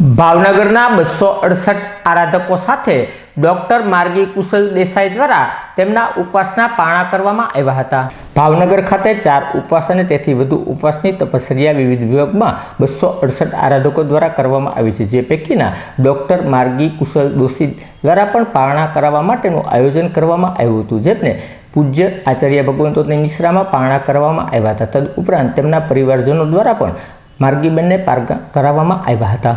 ભાવનગરના બસો અડસઠ આરાધકો સાથે ડોક્ટર માર્ગી કુશલ દેસાઈ દ્વારા તેમના ઉપવાસના પારણા કરવામાં આવ્યા હતા. ભાવનગર ખાતે ચાર ઉપવાસ અને તેથી વધુ ઉપવાસની તપશ્ચર્યા વિવિધ વિભાગમાં બસો અડસઠ આરાધકો દ્વારા કરવામાં આવી છે. જે પૈકીના ડોક્ટર માર્ગી કુશલ દોશી દ્વારા પણ પારણા કરાવવા માટેનું આયોજન કરવામાં આવ્યું હતું. જેમને પૂજ્ય આચાર્ય ભગવંતોની મિશ્રામાં પારણા કરવામાં આવ્યા હતા. તદ ઉપરાંત તેમના પરિવારજનો દ્વારા પણ માર્ગીબેનને પારગા કરાવવામાં આવ્યા હતા.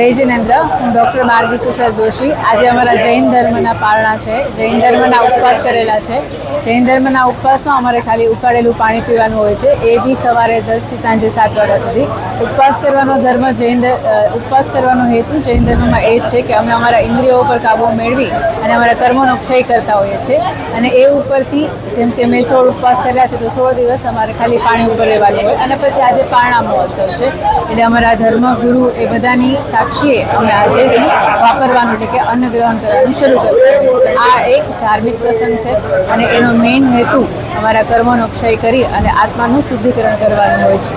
જય જિનેન્દ્ર, હું ડૉક્ટર માર્ગી કુશલ દોશી. આજે અમારા જૈન ધર્મના પારણા છે. જૈન ધર્મના ઉપવાસ કરેલા છે. જૈન ધર્મના ઉપવાસમાં અમારે ખાલી ઉકાળેલું પાણી પીવાનું હોય છે. એ બી સવારે દસથી સાંજે સાત વાગ્યા સુધી. ઉપવાસ કરવાનો ધર્મ જૈન ઉપવાસ કરવાનો હેતુ જૈન ધર્મમાં એ જ છે કે અમે અમારા ઇન્દ્રિયો ઉપર કાબુ મેળવી અને અમારા કર્મોનો ક્ષય કરતા હોઈએ છીએ. અને એ ઉપરથી જેમ કે મેં સોળ ઉપવાસ કર્યા છે, તો સોળ દિવસ અમારે ખાલી પાણી ઉપર રહેવાનું હોય. અને પછી આજે પારણા મહોત્સવ છે. એટલે અમારા ધર્મ ગુરુ એ બધાની સાક્ષીએ અમે આજેથી વાપરવાનું છે કે અન્ન ગ્રહણ કરવાનું શરૂ કરવાનું આ એક ધાર્મિક પ્રસંગ છે અને એનો મેઇન હેતુ અમારા કર્મોનો ક્ષય કરી અને આત્માનું શુદ્ધિકરણ કરવાનું હોય છે.